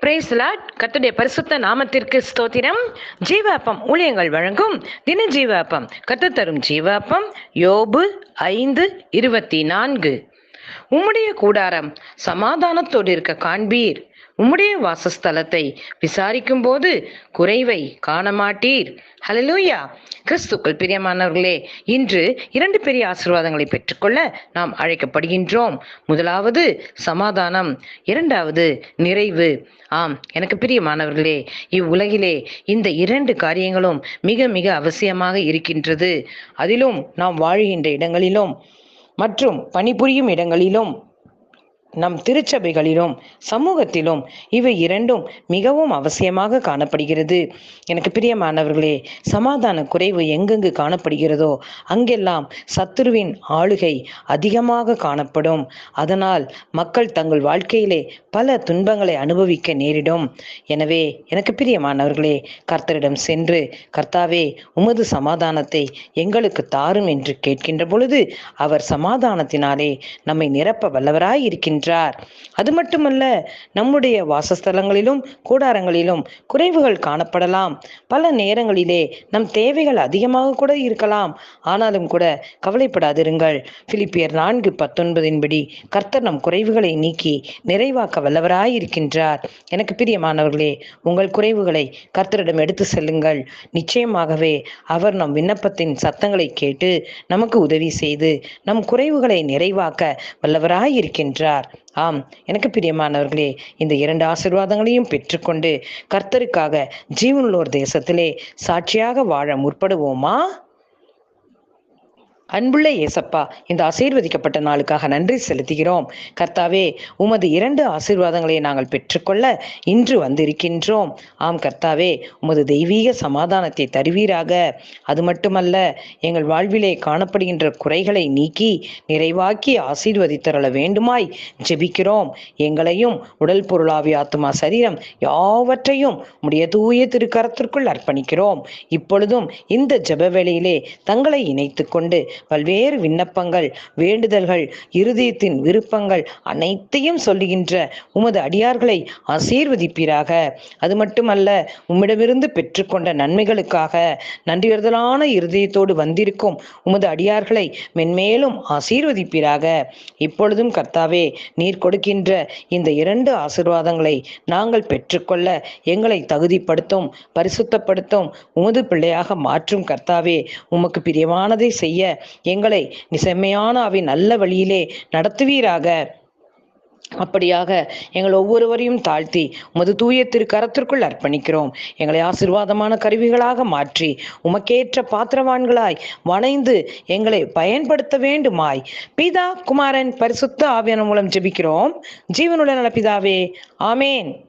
Price கத்துடைய பரிசுத்த நாமத்திற்கு ஸ்தோத்திரம். ஜீவாப்பம் ஊழியங்கள் வழங்கும் தின ஜீவாப்பம். கத்து தரும் ஜீவாப்பம். யோபு ஐந்து இருபத்தி நான்கு. உம்முடைய கூடாரம் சமாதானத்தோடு இருக்க காண்பீர். உம்முடைய வாசஸ்தலத்தை விசாரிக்கும் போது குறைவை காண மாட்டீர் ஹலலூயா கிறிஸ்துக்கள் பிரியமானவர்களே இன்று இரண்டு பெரிய ஆசீர்வாதங்களை பெற்றுக்கொள்ள நாம் அழைக்கப்படுகின்றோம். முதலாவது சமாதானம் இரண்டாவது நிறைவு. ஆம் எனக்கு பிரியமானவர்களே இவ்வுலகிலே இந்த இரண்டு காரியங்களும் மிக மிக அவசியமாக இருக்கின்றது. அதிலும் நாம் வாழுகின்ற இடங்களிலும் மற்றும் பணிபுரியும் இடங்களிலும் நம் திருச்சபைகளிலும் சமூகத்திலும் இவை இரண்டும் மிகவும் அவசியமாக காணப்படுகிறது. எனக்கு பிரியமானவர்களே சமாதான குறைவு எங்கெங்கு காணப்படுகிறதோ அங்கெல்லாம் சத்துருவின் ஆளுகை அதிகமாக காணப்படும். அதனால் மக்கள் தங்கள் வாழ்க்கையிலே பல துன்பங்களை அனுபவிக்க நேரிடும். எனவே எனக்கு பிரியமானவர்களே கர்த்தரிடம் சென்று கர்த்தாவே உமது சமாதானத்தை எங்களுக்கு தாரும் என்று கேட்கின்ற பொழுது அவர் சமாதானத்தினாலே நம்மை நிரப்ப வல்லவராய் இருக்கின்ற என்றார். அது மட்டுமல்ல நம்முடைய வாசஸ்தலங்களிலும் கூடாரங்களிலும் குறைவுகள் காணப்படலாம். பல நேரங்களிலே நம் தேவைகள் அதிகமாக கூட இருக்கலாம். ஆனாலும் கூட கவலைப்படாதிருங்கள். பிலிப்பியர் நான்கு பத்தொன்பதின்படி கர்த்தர் நம் குறைவுகளை நீக்கி நிறைவாக்க வல்லவராய் இருக்கின்றார் எனக்கு பிரியமானவர்களே உங்கள் குறைவுகளை கர்த்தரிடம் எடுத்து செல்லுங்கள். நிச்சயமாகவே அவர் நம் விண்ணப்பத்தின் சத்தங்களை கேட்டு நமக்கு உதவி செய்து நம் குறைவுகளை நிறைவாக்க வல்லவராய் இருக்கின்றார் ஆம் எனக்கு பிரியமானவர்களே இந்த இரண்டு ஆசிர்வாதங்களையும் பெற்றுக்கொண்டு கர்த்தருக்காக ஜீவனுள்ளோர் தேசத்திலே சாட்சியாக வாழ முற்படுவோமா? அன்புள்ள ஏசப்பா இந்த ஆசீர்வதிக்கப்பட்ட நாளுக்காக நன்றி செலுத்துகிறோம். கர்த்தாவே உமது இரண்டு ஆசீர்வாதங்களை நாங்கள் பெற்றுக்கொள்ள இன்று வந்திருக்கின்றோம். ஆம் கர்த்தாவே உமது தெய்வீக சமாதானத்தை தருவீராக. அது மட்டுமல்ல எங்கள் வாழ்விலே காணப்படுகின்ற குறைகளை நீக்கி நிறைவாக்கி ஆசீர்வதித்தரள வேண்டுமாய் ஜெபிக்கிறோம். எங்களையும் உடல் பொருளாவி ஆத்மா சரீரம் யாவற்றையும் உடைய தூய திருக்கரத்திற்குள் அர்ப்பணிக்கிறோம். இப்பொழுதும் இந்த ஜெப வேளையிலே தங்களை இணைத்து கொண்டு பல்வேறு விண்ணப்பங்கள் வேண்டுதல்கள் இருதயத்தின் விருப்பங்கள் அனைத்தையும் சொல்லுகின்ற உமது அடியார்களை ஆசீர்வதிப்பீராக. அது மட்டுமல்ல உம்மிடமிருந்து பெற்றுக்கொண்ட நன்மைகளுக்காக நன்றியறுதலான இருதயத்தோடு வந்திருக்கும் உமது அடியார்களை மென்மேலும் ஆசீர்வதிப்பீராக. இப்பொழுதும் கர்த்தாவே நீர் கொடுக்கின்ற இந்த இரண்டு ஆசிர்வாதங்களை நாங்கள் பெற்றுக்கொள்ள எங்களை தகுதிப்படுத்தும் பரிசுத்தப்படுத்தும் உமது பிள்ளையாக மாற்றும் கர்த்தாவே உமக்கு பிரியமானதை செய்ய எங்களை செம்மையான அவை நல்ல வழியிலே நடத்துவீராக. அப்படியாக எங்கள் ஒவ்வொருவரையும் தாழ்த்தி உமது தூய திருக்கரத்திற்குள் அர்ப்பணிக்கிறோம். எங்களை ஆசிர்வாதமான கருவிகளாக மாற்றி உமக்கேற்ற பாத்திரவான்களாய் வணைந்து எங்களை பயன்படுத்த வேண்டுமாய். பிதா குமாரன் பரிசுத்த ஆவியான மூலம் ஜெபிக்கிறோம். ஜீவனுள்ள நல பிதாவே ஆமேன்.